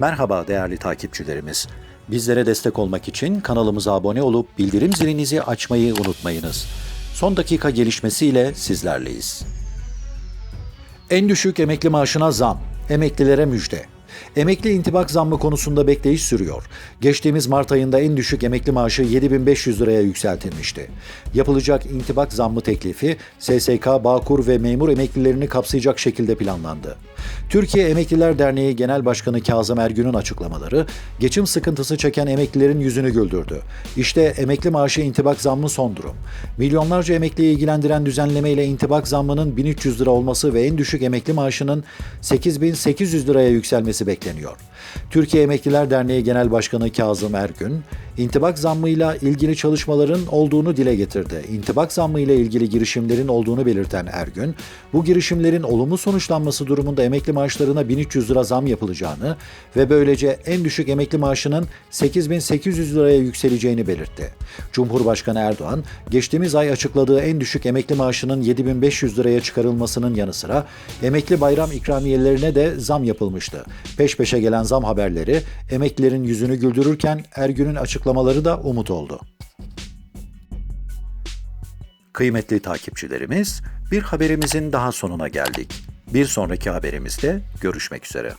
Merhaba değerli takipçilerimiz. Bizlere destek olmak için kanalımıza abone olup bildirim zilinizi açmayı unutmayınız. Son dakika gelişmesiyle sizlerleyiz. En düşük emekli maaşına zam, emeklilere müjde. Emekli intibak zammı konusunda bekleyiş sürüyor. Geçtiğimiz Mart ayında en düşük emekli maaşı 7500 liraya yükseltilmişti. Yapılacak intibak zammı teklifi SSK, Bağkur ve memur emeklilerini kapsayacak şekilde planlandı. Türkiye Emekliler Derneği Genel Başkanı Kazım Ergün'ün açıklamaları geçim sıkıntısı çeken emeklilerin yüzünü güldürdü. İşte emekli maaşı intibak zammı son durum. Milyonlarca emekliyi ilgilendiren düzenleme ile intibak zammının 1300 lira olması ve en düşük emekli maaşının 8800 liraya yükselmesi bekleniyor. Türkiye Emekliler Derneği Genel Başkanı Kazım Ergün, intibak zammıyla ilgili çalışmaların olduğunu dile getirdi. İntibak zammıyla ilgili girişimlerin olduğunu belirten Ergün, bu girişimlerin olumlu sonuçlanması durumunda emekli maaşlarına 1300 lira zam yapılacağını ve böylece en düşük emekli maaşının 8800 liraya yükseleceğini belirtti. Cumhurbaşkanı Erdoğan, geçtiğimiz ay açıkladığı en düşük emekli maaşının 7500 liraya çıkarılmasının yanı sıra emekli bayram ikramiyelerine de zam yapılmıştı. Peş peşe gelen zam haberleri emeklilerin yüzünü güldürürken Ergün'ün açıklamaları da umut oldu. Kıymetli takipçilerimiz, bir haberimizin daha sonuna geldik. Bir sonraki haberimizde görüşmek üzere.